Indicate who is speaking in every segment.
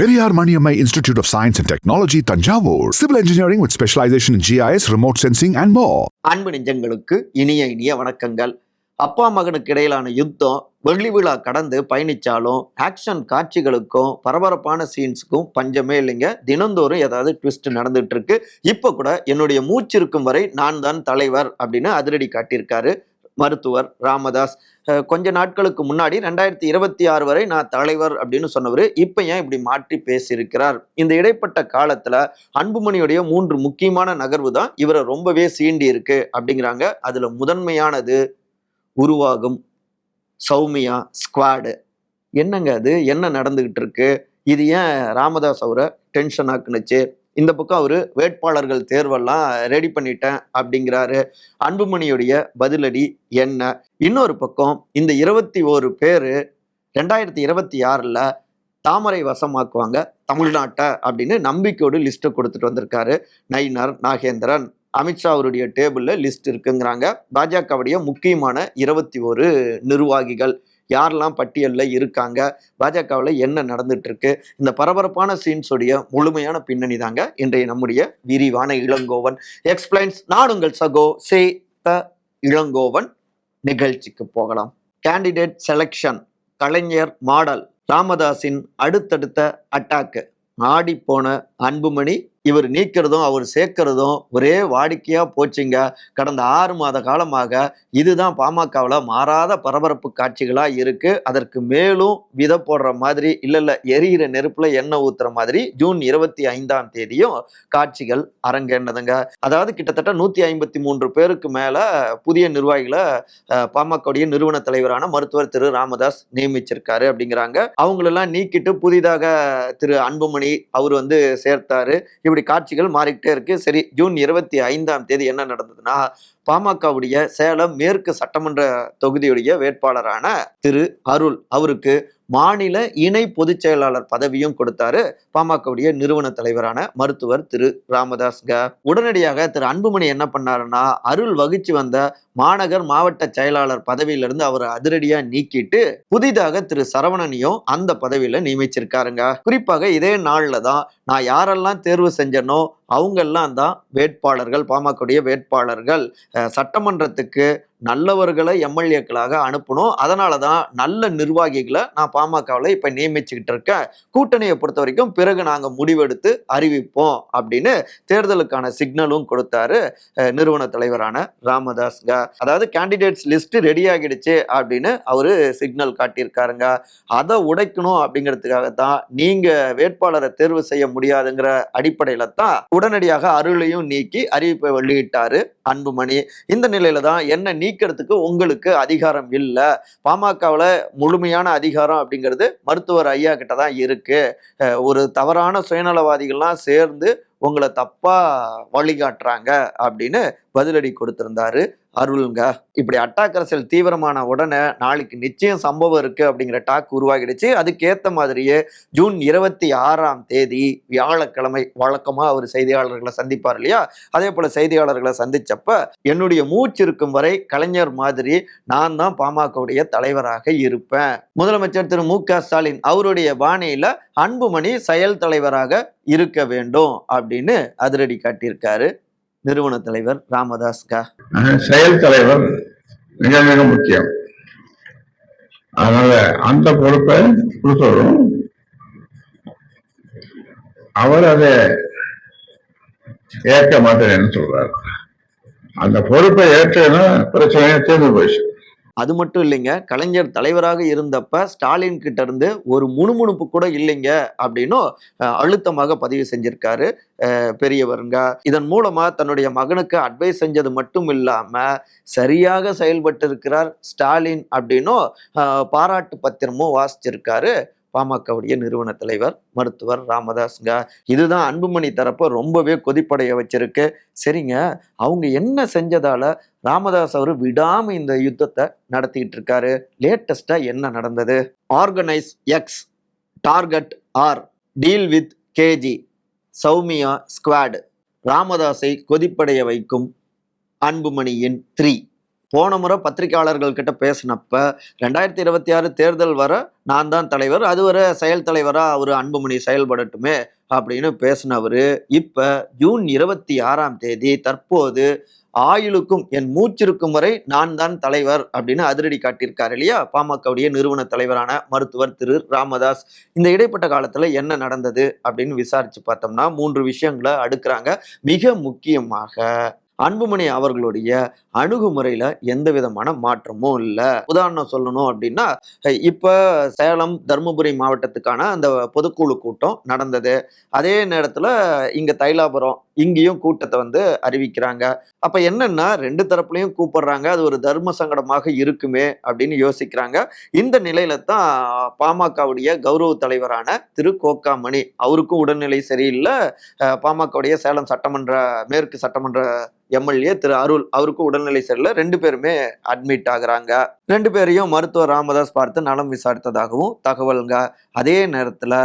Speaker 1: Periyar Maniammai institute of science and technology Thanjavur civil engineering with specialisation in remote sensing and and more.
Speaker 2: அன்பு நெஞ்சங்களுக்கு இனிய இனிய வணக்கங்கள். அப்பா மகனுக்கு இடையிலான யுத்தம் வெள்ளி விழா கடந்து பயணிச்சாலும் ஆக்ஷன் காட்சிகளுக்கும் பரபரப்பான சீன்ஸுக்கும் பஞ்சமே இல்லைங்க. தினந்தோறும் ஏதாவது ட்விஸ்ட் நடந்துட்டு இருக்கு. இப்போ கூட என்னுடைய மூச்சு இருக்கும் வரை நான் தான் தலைவர் அப்படின்னு அதிரடி காட்டியிருக்காரு. மருத்துவர் ராமதாஸ். கொஞ்ச நாட்களுக்கு முன்னாடி ரெண்டாயிரத்தி இருபத்தி ஆறு வரை நான் தலைவர் அப்படின்னு சொன்னவர் இப்போ ஏன் இப்படி மாற்றி பேசியிருக்கிறார்? இந்த இடைப்பட்ட காலத்தில் அன்புமணியுடைய மூன்று முக்கியமான நகர்வு தான் இவரை ரொம்பவே சீண்டி இருக்கு அப்படிங்கிறாங்க. அதில் முதன்மையானது உருவாகும் சௌமியா ஸ்குவாடு என்னங்க அது? என்ன நடந்துகிட்டு இருக்கு? இது ஏன் ராமதாஸ் அவரை டென்ஷன் ஆக்குனுச்சு? இந்த பக்கம் அவர் வேட்பாளர்கள் தேர்வெல்லாம் ரெடி பண்ணிட்டேன் அப்படிங்கிறாரு. அன்புமணியுடைய பதிலடி என்ன? இன்னொரு பக்கம் இந்த இருபத்தி ஓரு பேரு ரெண்டாயிரத்தி இருபத்தி ஆறில் தாமரை வசமாக்குவாங்க தமிழ்நாட்டை அப்படின்னு நம்பிக்கையோடு லிஸ்ட்டை கொடுத்துட்டு வந்திருக்காரு. நயினார் நாகேந்திரன் அமித்ஷா அவருடைய டேபிளில் லிஸ்ட் இருக்குங்கிறாங்க. பாஜகவுடைய முக்கியமான இருபத்தி ஒரு நிர்வாகிகள். யாரெல்லாம் பட்டியலில் இருக்காங்க? பாஜகவில் என்ன நடந்துட்டு இருக்கு இந்த பரபரப்பான சீன்ஸுடைய முழுமையான பின்னணி தாங்க இன்றைய நம்முடைய விரிவான இளங்கோவன். எக்ஸ்பிளைன்ஸ் நான் உங்கள் சகோ சே த இளங்கோவன் நிகழ்ச்சிக்கு போகலாம். கேண்டிடேட் செலெக்ஷன் கலைஞர் மாடல் ராமதாஸின் அடுத்தடுத்த அட்டாக்கு ஆடிப்போன அன்புமணி இவர் நீக்கிறதும் அவர் சேர்க்கிறதும் ஒரே வாடிக்கையா போச்சுங்க. கடந்த ஆறு மாத காலமாக இதுதான் பாமகவில் மாறாத பரபரப்பு காட்சிகளா இருக்கு. அதற்கு மேலும் விதை போடுற மாதிரி இல்ல இல்ல எரியிற நெருப்புல எண்ணெய் ஊத்துற மாதிரி ஜூன் இருபத்தி ஐந்தாம் தேதியும் காட்சிகள் அரங்கேண்டதுங்க அதாவது கிட்டத்தட்ட நூத்தி ஐம்பத்தி மூன்று பேருக்கு மேல புதிய நிர்வாகிகளை பாமகவுடைய நிறுவன தலைவரான மருத்துவர் திரு. ராமதாஸ் நியமிச்சிருக்காரு அப்படிங்கிறாங்க. அவங்களெல்லாம் நீக்கிட்டு புதிதாக திரு. அன்புமணி அவர் வந்து சேர்த்தாரு. இப்படி காட்சிகள் மாறிக்கிட்டே இருக்கு. சரி ஜூன் இருபத்தி ஐந்தாம் தேதி என்ன நடந்ததுன்னா பாமகவுடைய சேலம் மேற்கு சட்டமன்ற தொகுதியுடைய வேட்பாளரான திரு அருள் அவருக்கு மாநில இணை பொதுச் செயலாளர் பதவியும் கொடுத்தாரு. பாமகவுடைய நிறுவன தலைவரான மருத்துவர் திரு ராமதாஸ் க உடனடியாக திரு அன்புமணி என்ன பண்ணாருன்னா அருள் வகிச்சு வந்த மாநகர் மாவட்ட செயலாளர் பதவியிலிருந்து அவரை அதிரடியா நீக்கிட்டு புதிதாக திரு சரவணனையும் அந்த பதவியில நியமிச்சிருக்காருங்க. குறிப்பாக இதே நாள்ல தான் நான் யாரெல்லாம் தேர்வு செஞ்சனோ அவங்கெல்லாம் தான் வேட்பாளர்கள் பாமகவுடைய வேட்பாளர்கள். சட்டமன்றத்துக்கு நல்லவர்களை எம்எல்ஏக்களாக அனுப்பணும். அதனால தான் நல்ல நிர்வாகிகளை நான் பாமகவில் இப்போ நியமிச்சுக்கிட்டு இருக்கேன். கூட்டணியை பொறுத்த வரைக்கும் பிறகு நாங்கள் முடிவெடுத்து அறிவிப்போம் அப்படின்னு தேர்தலுக்கான சிக்னலும் கொடுத்தாரு நிறுவன தலைவரான ராமதாஸ் அதாவது கேண்டிடேட்ஸ் லிஸ்ட் ரெடி ஆகிடுச்சு அப்படின்னு அவர் சிக்னல் காட்டியிருக்காருங்க. அதை உடைக்கணும் அப்படிங்கிறதுக்காக தான் நீங்கள் வேட்பாளரை தேர்வு செய்ய முடியாதுங்கிற அடிப்படையில தான் உடனடியாக அருளையும் நீக்கி அறிவிப்பை வெளியிட்டாரு அன்புமணி. இந்த நிலையில தான் என்ன நீ நீக்கிறதுக்கு உங்களுக்கு அதிகாரம் இல்லை. பாமகவில் முழுமையான அதிகாரம் அப்படிங்கிறது மருத்துவர் ஐயா கிட்ட தான் இருக்கு. அஹ் ஒரு தவறான சுயநலவாதிகள்லாம் சேர்ந்து உங்களை தப்பா வழிகாட்டுறாங்க அப்படின்னு பதிலடி கொடுத்திருந்தாரு அருளுங்க. இப்படி அட்டாக் அரசியல் தீவிரமான உடனே நாளைக்கு நிச்சயம் சம்பவம் இருக்கு அப்படிங்கிற டாக் உருவாகிடுச்சு. அதுக்கேத்த மாதிரியே ஜூன் இருபத்தி ஆறாம் தேதி வியாழக்கிழமை வழக்கமா அவர் செய்தியாளர்களை சந்திப்பார் இல்லையா? அதே போல செய்தியாளர்களை சந்திச்சப்ப என்னுடைய மூச்சு இருக்கும் வரை கலைஞர் மாதிரி நான் தான் பாமகவுடைய தலைவராக இருப்பேன். முதலமைச்சர் திரு மு க ஸ்டாலின் அவருடைய பாணியில அன்புமணி செயல் தலைவராக இருக்க வேண்டும் அப்படின்னு அதிரடி காட்டியிருக்காரு. நிறுவன தலைவர் ராமதாஸ் கா.
Speaker 3: செயல் தலைவர் மிக மிக முக்கியம். அதனால அந்த பொறுப்பை கொடுத்துடும் அவர் அதை ஏற்க மாட்டேன்னு சொல்றாரு. அந்த பொறுப்பை ஏற்றேன்னா பிரச்சனையை தீர்ந்து போயிடுச்சு.
Speaker 2: அது மட்டும் இல்லைங்க கலைஞர் தலைவராக இருந்தப்ப ஸ்டாலின் கிட்ட இருந்து ஒரு முணுமுணுப்பு கூட இல்லைங்க அப்படின்னும் அழுத்தமாக பதிவு செஞ்சிருக்காரு பெரியவருங்க. இதன் மூலமா தன்னுடைய மகனுக்கு அட்வைஸ் செஞ்சது மட்டும் இல்லாம சரியாக செயல்பட்டு இருக்கிறார் ஸ்டாலின் அப்படின்னும் பாராட்டு பத்திரமும் வாசிச்சிருக்காரு. பாமகவுடைய நிறுவன தலைவர் மருத்துவர் ராமதாஸ்ங்க இதுதான் அன்புமணி தரப்ப ரொம்பவே கொதிப்படைய வச்சிருக்கு. சரிங்க. அவங்க என்ன செஞ்சதால ராமதாஸ் அவர் விடாம இந்த யுத்தத்தை நடத்திக்கிட்டு இருக்காரு? லேட்டஸ்டா என்ன நடந்தது? Organise X target R deal with KG Sowmya squad ராமதாஸை கொதிப்படைய வைக்கும் அன்புமணியின் த்ரீ போன முறை பத்திரிகையாளர்கள் கிட்ட பேசினப்ப ரெண்டாயிரத்தி இருபத்தி ஆறு தேர்தல் வர நான் தான் தலைவர் அது வர செயல் தலைவராக அவர் அன்புமணி செயல்படட்டுமே அப்படின்னு பேசினவர். இப்போ ஜூன் இருபத்தி ஆறாம் தேதி தற்போது ஆயுளுக்கும் என் மூச்சிருக்கும் வரை நான் தான் தலைவர் அப்படின்னு அதிரடி காட்டியிருக்காரு இல்லையா? பாமகவுடைய நிறுவன தலைவரான மருத்துவர் திரு ராமதாஸ். இந்த இடைப்பட்ட காலத்துல என்ன நடந்தது அப்படின்னு விசாரிச்சு பார்த்தோம்னா மூன்று விஷயங்களை அடுக்கிறாங்க. மிக முக்கியமாக அன்புமணி அவர்களுடைய அணுகுமுறையில எந்த விதமான மாற்றமும் இல்லை. உதாரணம் சொல்லணும் அப்படின்னா இப்போ இப்ப சேலம் தருமபுரி மாவட்டத்துக்கான அந்த பொதுக்குழு கூட்டம் நடந்தது. அதே நேரத்துல இங்க தைலாபுரம் இங்கேயும் கூட்டத்தை வந்து அறிவிக்கிறாங்க. அப்ப என்னன்னா ரெண்டு தரப்புலையும் கூப்பிடுறாங்க அது ஒரு தர்ம சங்கடமாக இருக்குமே அப்படின்னு யோசிக்கிறாங்க. இந்த நிலையில தான் பாமகவுடைய கௌரவ தலைவரான திரு கோக்காமணி அவருக்கும் உடல்நிலை சரியில்லை. பாமகவுடைய சேலம் சட்டமன்ற மேற்கு சட்டமன்ற எம்எல்ஏ திரு அருள் அவருக்கும் உடல்நிலை சரியில்லை ரெண்டு பேருமே அட்மிட் ஆகுறாங்க. ரெண்டு பேரையும் மருத்துவர் ராமதாஸ் பார்த்து நலம் விசாரித்ததாகவும் தகவல்ங்க. அதே நேரத்தில்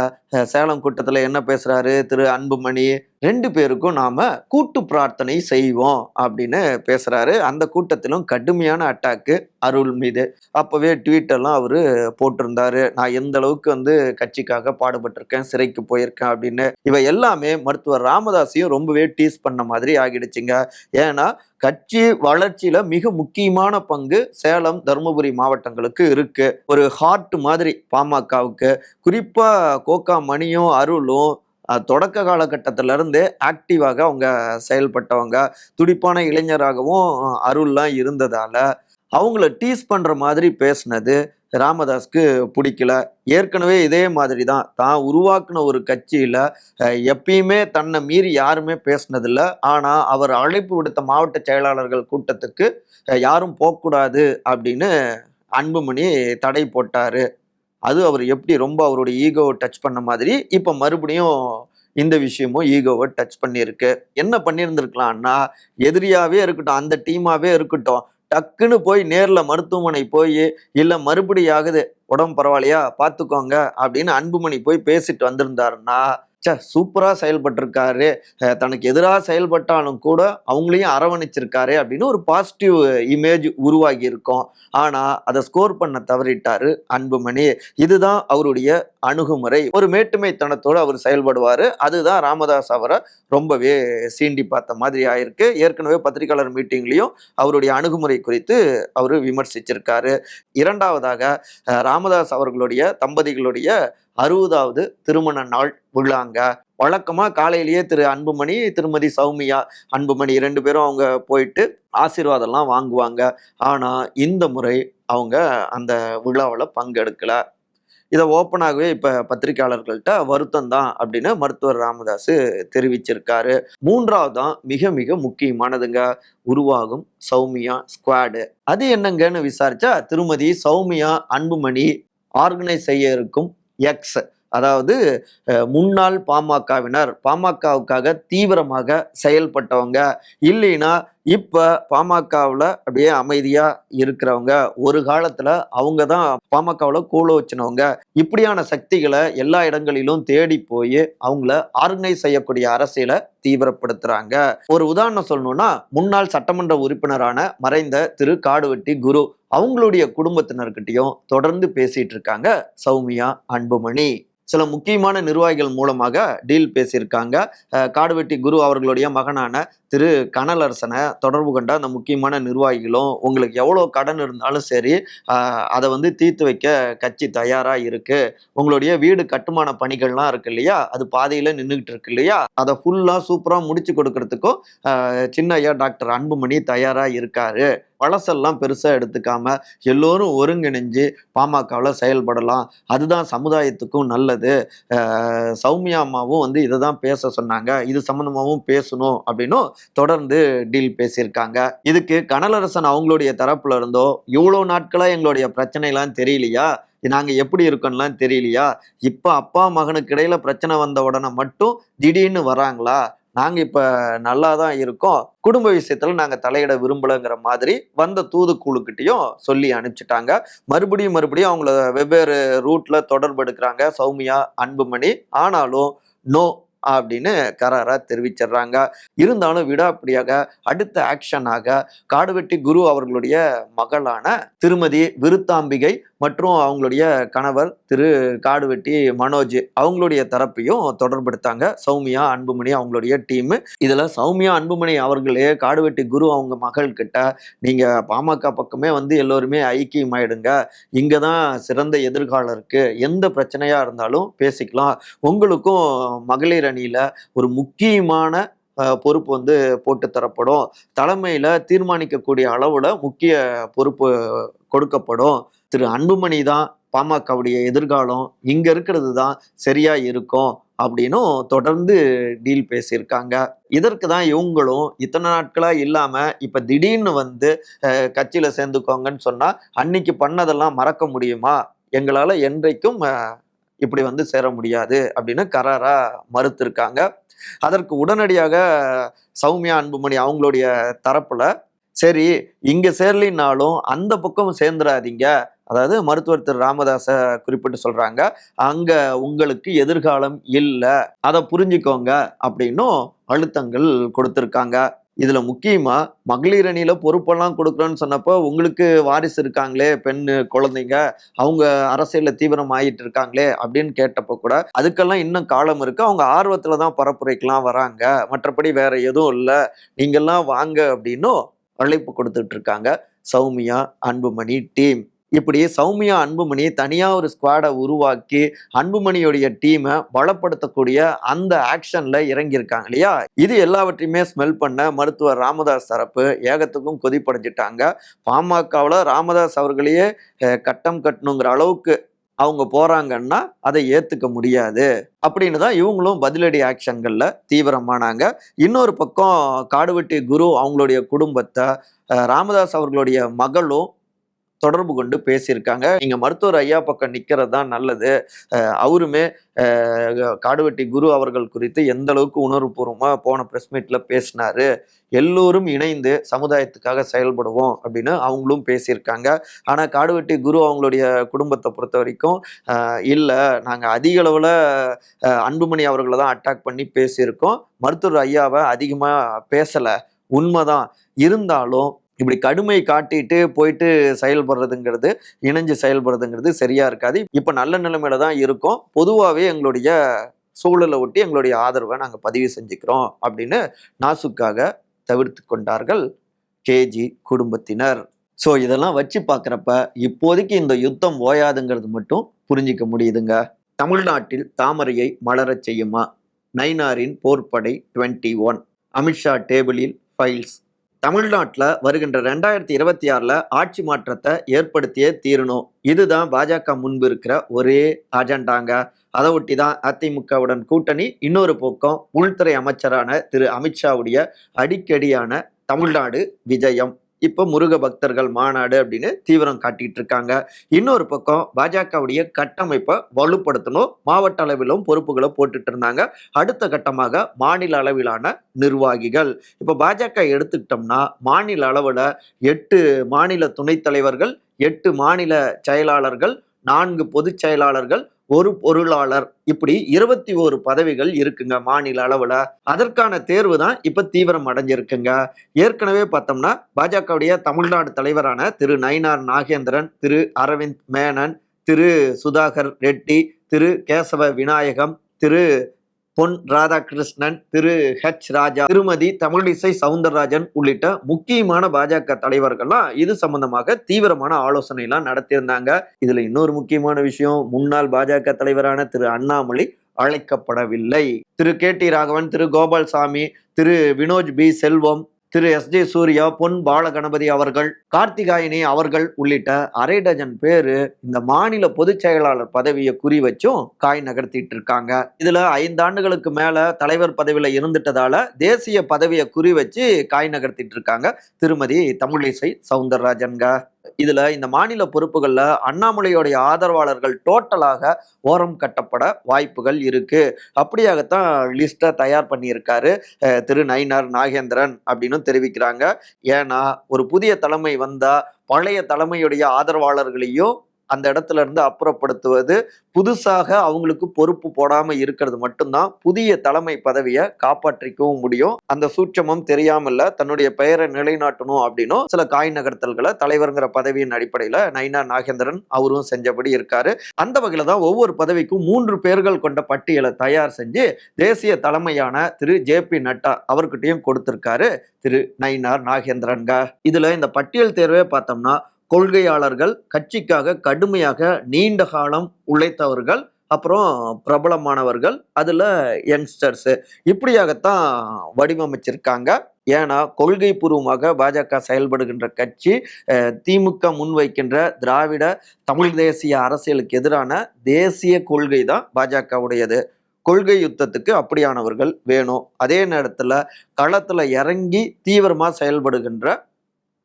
Speaker 2: சேலம் கூட்டத்தில் என்ன பேசுகிறாரு திரு அன்புமணி ரெண்டு பேருக்கும் நாம் கூட்டு பிரார்த்தனை செய்வோம் அப்படின்னு பேசுகிறாரு அந்த கூட்டத்திலும் கடுமையான அட்டாக்கு அருள் மீது. அப்போவே ட்வீட்டெல்லாம் அவர் போட்டிருந்தாரு. நான் எந்த அளவுக்கு வந்து கட்சிக்காக பாடுபட்டிருக்கேன் சிறைக்கு போயிருக்கேன் அப்படின்னு. இவை எல்லாமே மருத்துவர் ராமதாஸையும் ரொம்பவே டீஸ் பண்ண மாதிரி ஆகிடுச்சுங்க. ஏன்னா கட்சி வளர்ச்சியில மிக முக்கியமான பங்கு சேலம் தருமபுரி மாவட்டங்களுக்கு இருக்கு. ஒரு ஹார்ட் மாதிரி பாமகவுக்கு. குறிப்பா கோகா மணியும் அருளும் தொடக்க காலகட்டத்தில இருந்தே ஆக்டிவாக அவங்க செயல்பட்டவங்க துடிப்பான இளைஞராகவும் அருள்லாம் இருந்ததால அவங்கள டீஸ் பண்ணுற மாதிரி பேசுனது ராமதாஸ்க்கு பிடிக்கல. ஏற்கனவே இதே மாதிரி தான் தான் உருவாக்குன ஒரு கட்சியில் எப்பயுமே தன்னை மீறி யாருமே பேசினதில்ல. ஆனால் அவர் அழைப்பு விடுத்த மாவட்ட செயலாளர்கள் கூட்டத்துக்கு யாரும் போகக்கூடாது அப்படின்னு அன்புமணி தடை போட்டார். அது அவர் எப்படி ரொம்ப அவருடைய ஈகோவை டச் பண்ண மாதிரி இப்போ மறுபடியும் இந்த விஷயமும் ஈகோவை டச் பண்ணியிருக்கு. என்ன பண்ணியிருந்திருக்கலாம்னா எதிரியாகவே இருக்கட்டும் அந்த டீமாகவே இருக்கட்டும் டக்குன்னு போய் நேரில் மருத்துவமனை போய் இல்லை மறுபடி ஆகுது உடம்பு பரவாயில்லையா பார்த்துக்கோங்க அப்படின்னு அன்புமணி போய் பேசிட்டு வந்திருந்தாருன்னா ச்சே சூப்பராக செயல்பட்டிருக்காரு. தனக்கு எதிராக செயல்பட்டாலும் கூட அவங்களையும் அரவணைச்சிருக்காரு அப்படின்னு ஒரு பாசிட்டிவ் இமேஜ் உருவாகி இருக்கும் ஆனால் அதை ஸ்கோர் பண்ண தவறிட்டாரு அன்புமணி. இதுதான் அவருடைய அணுகுமுறை. ஒரு மேட்டுமைத்தனத்தோடு அவர் செயல்படுவார். அதுதான் ராமதாஸ் அவரை ரொம்பவே சீண்டி பார்த்த மாதிரி ஆயிருக்கு. ஏற்கனவே பத்திரிகையாளர் மீட்டிங்லேயும் அவருடைய அணுகுமுறை குறித்து அவர் விமர்சிச்சிருக்காரு. இரண்டாவதாக ராமதாஸ் அவர்களுடைய தம்பதிகளுடைய அறுபதாவது திருமண நாள் விழாங்க. வழக்கமாக காலையிலேயே திரு அன்புமணி திருமதி சௌமியா அன்புமணி ரெண்டு பேரும் அவங்க போயிட்டு ஆசீர்வாதம்லாம் வாங்குவாங்க. ஆனால் இந்த முறை அவங்க அந்த விழாவில் பங்கெடுக்கல. இதை ஓப்பனாகவே இப்போ பத்திரிகையாளர்கள்ட்ட வருத்தம் தான் அப்படின்னு மருத்துவர் ராமதாஸ் தெரிவிச்சிருக்காரு. மூன்றாவதான் மிக மிக முக்கியமானதுங்க. உருவாகும் சௌமியா ஸ்குவாடு அது என்னங்கன்னு விசாரிச்சா திருமதி சௌமியா அன்புமணி ஆர்கனைஸ் செய்ய இருக்கும் எக்ஸ் அதாவது முன்னாள் பாமகவினர் பாமகவுக்காக தீவிரமாக செயல்பட்டவங்க. இல்லைன்னா இப்ப பாமகவில் அப்படியே அமைதியா இருக்கிறவங்க ஒரு காலத்துல அவங்க தான் பாமகவில் கூழ வச்சினவங்க இப்படியான சக்திகளை எல்லா இடங்களிலும் தேடி போய் அவங்கள ஆர்கனைஸ் செய்யக்கூடிய அரசியலை தீவிரப்படுத்துறாங்க. ஒரு உதாரணம் சொல்லணும்னா முன்னாள் சட்டமன்ற உறுப்பினரான மறைந்த திரு காடுவெட்டி குரு அவங்களுடைய குடும்பத்தினர்கிட்டயும் தொடர்ந்து பேசிட்டு இருக்காங்க சௌமியா அன்புமணி. சில முக்கியமான நிர்வாகிகள் மூலமாக டீல் பேசியிருக்காங்க. காடுவெட்டி குரு அவர்களுடைய மகனான திரு கனலரசனை தொடர்பு கொண்ட அந்த முக்கியமான நிர்வாகிகளும் உங்களுக்கு எவ்வளோ கடன் இருந்தாலும் சரி அதை வந்து தீர்த்து வைக்க கட்சி தயாராக இருக்குது உங்களுடைய வீடு கட்டுமான பணிகள்லாம் இருக்கு இல்லையா? அது பாதையில் நின்றுக்கிட்டு இருக்கு இல்லையா? அதை ஃபுல்லாக சூப்பராக முடிச்சு கொடுக்கறதுக்கும் சின்ன ஐயா டாக்டர் அன்புமணி தயாராக இருக்காரு. பழசெல்லாம் பெருசாக எடுத்துக்காம எல்லோரும் ஒருங்கிணைஞ்சு பாமகவில் செயல்படலாம். அதுதான் சமுதாயத்துக்கும் நல்லது. சௌமியா அம்மாவும் வந்து இதை தான் பேச சொன்னாங்க. இது சம்மந்தமாகவும் பேசணும் அப்படின்னும் தொடர்ந்து டீல் பேசியிருக்காங்க. இதுக்கு கனலரசன் அவங்களுடைய தரப்புல இருந்தோ இவ்வளோ நாட்களாக எங்களுடைய பிரச்சனைலாம் தெரியலையா? நாங்கள் எப்படி இருக்கோம்லாம் தெரியலையா? இப்போ அப்பா மகனுக்கு இடையில பிரச்சனை வந்த உடனே மட்டும் திடீர்னு வராங்களா? நாங்கள் இப்போ நல்லா தான் இருக்கோம். குடும்ப விஷயத்தில் நாங்கள் தலையிட விரும்பலைங்கிற மாதிரி வந்த தூதுக்குழுக்கிட்டையும் சொல்லி அனுப்பிச்சிட்டாங்க. மறுபடியும் மறுபடியும் அவங்கள வெவ்வேறு ரூட்டில் தொடர்பு எடுக்கிறாங்க. சௌமியா அன்புமணி ஆனாலும் நோ அப்படின்னு கராராக தெரிவிச்சிடுறாங்க. இருந்தாலும் விடாப்பிடியாக அடுத்த ஆக்ஷனாக காடுவெட்டி குரு அவர்களுடைய மகளான திருமதி விருத்தாம்பிகை மற்றும் அவங்களுடைய கணவர் திரு காடுவெட்டி மனோஜ் அவங்களுடைய தரப்பையும் தொடர்படுத்தாங்க சௌமியா அன்புமணி அவங்களுடைய டீம் இதில் சௌமியா அன்புமணி அவர்களே காடுவெட்டி குரு அவங்க மகள் கிட்ட நீங்க பாமக பக்கமே வந்து எல்லோருமே ஐக்கியமாயிடுங்க. இங்கே தான் சிறந்த எதிர்காலம் இருக்கு. எந்த பிரச்சனையா இருந்தாலும் பேசிக்கலாம். உங்களுக்கும் மகளிர் அணியில் ஒரு முக்கியமான பொறுப்பு வந்து போட்டு தரப்படும். தலைமையில் தீர்மானிக்கக்கூடிய அளவில் முக்கிய பொறுப்பு கொடுக்கப்படும். திரு அன்புமணி தான் பாமகவுடைய எதிர்காலம் இங்க இருக்கிறது தான் சரியா இருக்கும் அப்படின்னும் தொடர்ந்து டீல் பேசியிருக்காங்க. இதற்கு தான் இவங்களும் இத்தனை நாட்களா இல்லாம இப்ப திடீர்னு வந்து கட்சியில் கட்சியில சேர்ந்துக்கோங்கன்னு சொன்னா அன்னைக்கு பண்ணதெல்லாம் மறக்க முடியுமா? எங்களால என்றைக்கும் இப்படி வந்து சேர முடியாது அப்படின்னு கராரா மறுத்திருக்காங்க. அதற்கு உடனடியாக சௌமியா அன்புமணி அவங்களுடைய தரப்புல சரி இங்கே சேரலினாலும் அந்த பக்கம் சேர்ந்துடாதீங்க. அதாவது மருத்துவர் திரு. ராமதாச குறிப்பிட்டு சொல்றாங்க அங்க உங்களுக்கு எதிர்காலம் இல்லை. அதை புரிஞ்சுக்கோங்க அப்படின்னும் அழுத்தங்கள் கொடுத்துருக்காங்க. இதுல முக்கியமா மகளிர் அணியில பொறுப்பெல்லாம் கொடுக்குறோன்னு சொன்னப்போ உங்களுக்கு வாரிசு இருக்காங்களே பெண் குழந்தைங்க அவங்க அரசியல்ல தீவிரம் ஆகிட்டு இருக்காங்களே அப்படின்னு கேட்டப்போ கூட அதுக்கெல்லாம் இன்னும் காலம் இருக்கு. அவங்க ஆர்வத்துல தான் பரப்புரைக்கெல்லாம் வராங்க. மற்றபடி வேற எதுவும் இல்லை. நீங்கெல்லாம் வாங்க அப்படின்னும் அழைப்பு கொடுத்துட்டு இருக்காங்க சௌமியா அன்புமணி டீம். இப்படி சௌமியா அன்புமணி தனியா ஒரு ஸ்குவாடை உருவாக்கி அன்புமணியுடைய டீமை பலப்படுத்தக்கூடிய அந்த ஆக்ஷன்ல இறங்கியிருக்காங்க இல்லையா? இது எல்லாவற்றையுமே ஸ்மெல் பண்ண மருத்துவர் ராமதாஸ் தரப்பு ஏகத்துக்கும் கொதிப்படைஞ்சிட்டாங்க. பாமகவில் ராமதாஸ் அவர்களையே கட்டம் கட்டணுங்கிற அளவுக்கு அவங்க போறாங்கன்னா அதை ஏத்துக்க முடியாது. அப்படின்னு தான் இவங்களும் பதிலடி ஆக்ஷன்கள்ல தீவிரமானாங்க. இன்னொரு பக்கம் காடுவெட்டி குரு அவங்களுடைய குடும்பத்தை ராமதாஸ் அவர்களுடைய மகளும் தொடர்பு கொண்டு பேசியிருக்காங்க. நீங்க மருத்துவர் ஐயா பக்கம் நிக்கிறது தான் நல்லது. அவருமே காடுவெட்டி குரு அவர்கள் குறித்து எந்த அளவுக்கு உணர்வுபூர்வமா போன பிரஸ் மீட்ல பேசினாரு. எல்லோரும் இணைந்து சமுதாயத்துக்காக செயல்படுவோம் அப்படின்னு அவங்களும் பேசியிருக்காங்க. ஆனா காடுவெட்டி குரு அவங்களுடைய குடும்பத்தை பொறுத்த வரைக்கும் இல்லை இல்ல. நாங்க அதிக அளவுல அன்புமணி அவர்களை தான் அட்டாக் பண்ணி பேசியிருக்கோம். மருத்துவர் ஐயாவை அதிகமா பேசல. உண்மைதான். இருந்தாலும் இப்படி கடுமை காட்டிட்டு போயிட்டு செயல்படுறதுங்கிறது இணைஞ்சு செயல்படுறதுங்கிறது சரியா இருக்காது. இப்ப நல்ல நிலைமையில தான் இருக்கும். பொதுவாகவே எங்களுடைய சூழலை ஒட்டி எங்களுடைய ஆதரவை நாங்கள் பதிவு செஞ்சுக்கிறோம் அப்படின்னு நாசுக்காக தவிர்த்து கொண்டார்கள் கேஜி குடும்பத்தினர். ஸோ இதெல்லாம் வச்சு பார்க்குறப்ப இப்போதைக்கு இந்த யுத்தம் ஓயாதுங்கிறது மட்டும் புரிஞ்சிக்க முடியுதுங்க. தமிழ்நாட்டில் தாமரையை மலரச் செய்யுமா? நைனாரின் போர்ப்படை டுவெண்ட்டி ஒன் அமித்ஷா டேபிளில் ஃபைல்ஸ் தமிழ்நாட்டில் வருகின்ற ரெண்டாயிரத்தி இருபத்தி ஆறில் ஆட்சி மாற்றத்தை ஏற்படுத்தியே தீரணும். இதுதான் பாஜக முன்பு இருக்கிற ஒரே அஜெண்டாங்க. அதை ஒட்டி தான் அதிமுகவுடன் கூட்டணி. இன்னொரு பக்கம் உள்துறை அமைச்சரான திரு அமித்ஷாவுடைய அடிக்கடியான தமிழ்நாடு விஜயம். இப்போ முருக பக்தர்கள் மாநாடு அப்படின்னு தீவிரம் காட்டிட்டு இருக்காங்க. இன்னொரு பக்கம் பாஜகவுடைய கட்டமைப்பை வலுப்படுத்தணும் மாவட்ட அளவிலும் பொறுப்புகளை போட்டுட்டு இருந்தாங்க. அடுத்த கட்டமாக மாநில அளவிலான நிர்வாகிகள். இப்போ பாஜக எடுத்துக்கிட்டோம்னா மாநில அளவில் எட்டு மாநில துணைத் தலைவர்கள் எட்டு மாநில செயலாளர்கள் நான்கு பொதுச் செயலாளர்கள் ஒரு பொருளாளர். இப்படி இருபத்தி ஓரு பதவிகள் இருக்குங்க மாநில அளவில். அதற்கான தேர்வு தான் இப்போ தீவிரம் அடைஞ்சிருக்குங்க. ஏற்கனவே பார்த்தோம்னா பாஜகவுடைய தமிழ்நாடு தலைவரான திரு நயினார் நாகேந்திரன் திரு அரவிந்த் மேனன் திரு சுதாகர் ரெட்டி திரு கேசவ விநாயகம் திரு பொன் ராதாகிருஷ்ணன் திரு ஹெச். ராஜா திருமதி தமிழிசை சவுந்தரராஜன் உள்ளிட்ட முக்கியமான பாஜக தலைவர்கள்லாம் இது சம்பந்தமாக தீவிரமான ஆலோசனை எல்லாம் நடத்தியிருந்தாங்க. இதுல இன்னொரு முக்கியமான விஷயம் முன்னாள் பாஜக தலைவரான திரு அண்ணாமலை அழைக்கப்படவில்லை. திரு கே. டி. ராகவன் திரு கோபால்சாமி திரு வினோஜ் பி. செல்வம் திரு எஸ் ஜே சூர்யா பொன் பாலகணபதி அவர்கள் கார்த்திகாயனி அவர்கள் உள்ளிட்ட அரை டஜன் பேரு இந்த மாநில பொதுச் செயலாளர் பதவியை குறி வச்சும் காய் நகர்த்திட்டு இருக்காங்க. இதுல ஐந்து ஆண்டுகளுக்கு மேல தலைவர் பதவியில இருந்துட்டதால தேசிய பதவியை குறி வச்சு காய் நகர்த்திட்டு இருக்காங்க திருமதி தமிழிசை சவுந்தரராஜன்க. இதுல இந்த மாநில பொறுப்புகள்ல அண்ணாமலையோடைய ஆதரவாளர்கள் டோட்டலாக ஓரம் கட்டப்பட வாய்ப்புகள் இருக்கு. அப்படியாகத்தான் லிஸ்ட்டை தயார் பண்ணியிருக்காரு திரு நயினார் நாகேந்திரன் அப்படின்னு தெரிவிக்கிறாங்க. ஏன்னா ஒரு புதிய தலைமை வந்தா பழைய தலைமையுடைய ஆதரவாளர்களையும் அந்த இடத்துல இருந்து அப்புறப்படுத்துவது புதுசாக அவங்களுக்கு பொறுப்பு போடாமல் இருக்கிறது மட்டும்தான் புதிய தலைமை பதவியை காப்பாற்றிக்கவும் முடியும். அந்த சூட்சமம் தெரியாமல்ல தன்னுடைய பெயரை நிலைநாட்டணும் அப்படின்னும் சில காய் நகர்த்தல்களை தலைவருங்கிற பதவியின் அடிப்படையில் நைனா நாகேந்திரன் அவரும் செஞ்சபடி இருக்காரு. அந்த வகையில் தான் ஒவ்வொரு பதவிக்கும் மூன்று பேர்கள் கொண்ட பட்டியலை தயார் செஞ்சு தேசிய தலைமையான திரு. ஜே. பி. நட்டா அவர்கிட்டையும் கொடுத்திருக்காரு திரு. நயினார் நாகேந்திரன்க. இதுல இந்த பட்டியல் தேர்வே பார்த்தோம்னா கொள்கையாளர்கள் கட்சிக்காக கடுமையாக நீண்ட காலம் உழைத்தவர்கள் அப்புறம் பிரபலமானவர்கள் அதில் யங்ஸ்டர்ஸு இப்படியாகத்தான் வடிவமைச்சிருக்காங்க. ஏன்னா கொள்கை பூர்வமாக பாஜக செயல்படுகின்ற கட்சி திமுக முன்வைக்கின்ற திராவிட தமிழ் தேசிய அரசியலுக்கு எதிரான தேசிய கொள்கை தான் பாஜகவுடையது. கொள்கை யுத்தத்துக்கு அப்படியானவர்கள் வேணும். அதே நேரத்தில் களத்தில் இறங்கி தீவிரமாக செயல்படுகின்ற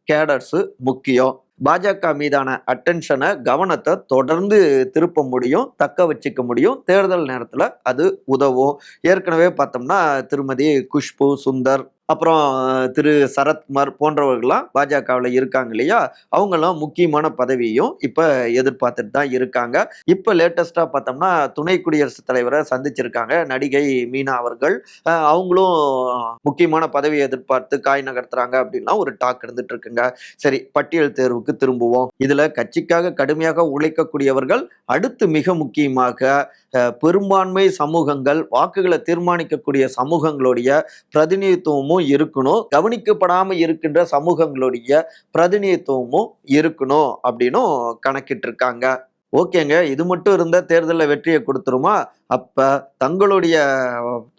Speaker 2: கேடர்ஸு முக்கியம். பாஜக மீதான அட்டென்ஷனை கவனத்தை தொடர்ந்து திருப்ப முடியும் தக்க வச்சுக்க முடியும். தேர்தல் நேரத்தில் அது உதவும். ஏற்கனவே பார்த்தோம்னா திருமதி குஷ்பு சுந்தர் அப்புறம் திரு சரத்குமார் போன்றவர்கள்லாம் பாஜகவில் இருக்காங்க இல்லையா? அவங்கெல்லாம் முக்கியமான பதவியும் இப்போ எதிர்பார்த்துட்டு தான் இருக்காங்க. இப்போ லேட்டஸ்ட்டாக பார்த்தோம்னா துணை குடியரசுத் தலைவரை சந்திச்சிருக்காங்க. நடிகை மீனா அவர்கள். அவங்களும் முக்கியமான பதவியை எதிர்பார்த்து காய் நகர்த்துறாங்க அப்படின்லாம் ஒரு டாக் இருந்துட்டு இருக்குங்க. சரி பட்டியல் தேர்வுக்கு திரும்புவோம். இதில் கட்சிக்காக கடுமையாக உழைக்கக்கூடியவர்கள் அடுத்து மிக முக்கியமாக பெரும்பான்மை சமூகங்கள் வாக்குகளை தீர்மானிக்கக்கூடிய சமூகங்களுடைய பிரதிநிதித்துவமும் இருக்கணும். கவனிக்கப்படாமல் இருக்கின்ற சமூகங்களுடைய பிரதிநிதித்துவமும் இருக்கணும் அப்படின்னும் கணக்கிட்டு இருக்காங்க ஓகேங்க. இது மட்டும் இருந்த தேர்தலில் வெற்றியை கொடுத்துருமா? அப்போ தங்களுடைய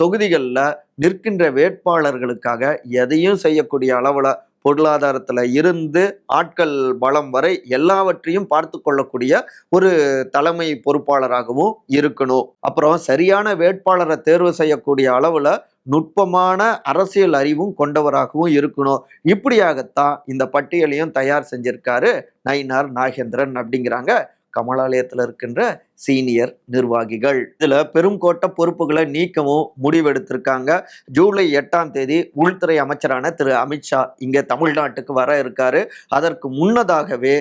Speaker 2: தொகுதிகளில் நிற்கின்ற வேட்பாளர்களுக்காக எதையும் செய்யக்கூடிய அளவில் பொருளாதாரத்துல இருந்து ஆட்கள் பலம் வரை எல்லாவற்றையும் பார்த்து கொள்ளக்கூடிய ஒரு தலைமை பொறுப்பாளராகவும் இருக்கணும். அப்புறம் சரியான வேட்பாளரை தேர்வு செய்யக்கூடிய அளவுல நுட்பமான அரசியல் அறிவும் கொண்டவராகவும் இருக்கணும். இப்படியாகத்தான் இந்த பட்டியலையும் தயார் செஞ்சிருக்காரு நயினார் நாகேந்திரன் அப்படிங்கிறாங்க. கமலாலயத்தில் இருக்கின்ற சீனியர் நிர்வாகிகள். இதில் பெரும் கோட்ட பொறுப்புகளை நீக்கவும் முடிவெடுத்திருக்காங்க. ஜூலை எட்டாம் தேதி உள்துறை அமைச்சரான திரு அமித்ஷா இங்கே தமிழ்நாட்டுக்கு வர இருக்காரு. அதற்கு முன்னதாகவே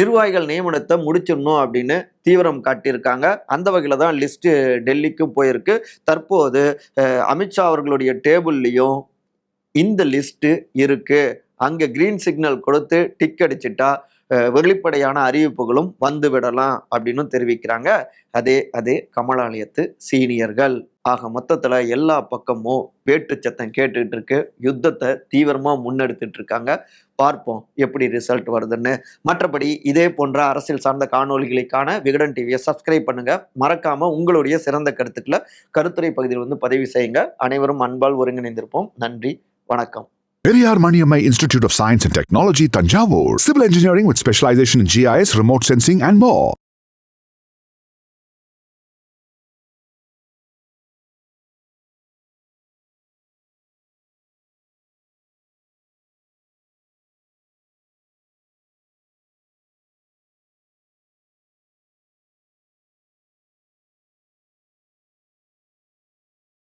Speaker 2: நிர்வாகிகள் நியமனத்தை முடிச்சிடணும் அப்படின்னு தீவிரம் காட்டியிருக்காங்க. அந்த வகையில் தான் லிஸ்ட்டு டெல்லிக்கும் போயிருக்கு. தற்போது அமித்ஷா அவர்களுடைய டேபிள்லையும் இந்த லிஸ்ட்டு இருக்குது அங்கே க்ரீன் சிக்னல் கொடுத்து டிக் அடிச்சிட்டா வெளிப்படையான அறிவிப்புகளும் வந்து விடலாம் அப்படின்னு தெரிவிக்கிறாங்க. அதே அதே கமலாலயத்து சீனியர்கள். ஆக மொத்தத்துல எல்லா பக்கமும் வேட்டு சத்தம் கேட்டுட்டு இருக்கு. யுத்தத்தை தீவிரமா முன்னெடுத்துட்டு இருக்காங்க. பார்ப்போம் எப்படி ரிசல்ட் வருதுன்னு. மற்றபடி இதே போன்ற அரசியல் சார்ந்த காணொளிகளுக்கான விகடன் டிவியை சப்ஸ்கிரைப் பண்ணுங்க. மறக்காம உங்களுடைய சிறந்த கருத்துக்களை கருத்துரை பகுதியில் வந்து பதிவு செய்யுங்க. அனைவரும் அன்பால் ஒருங்கிணைந்திருப்போம். நன்றி வணக்கம்.
Speaker 1: Periyar Maniammai Institute of Science and Technology, Tanjavur. Civil engineering with specialization in GIS, remote sensing, and more.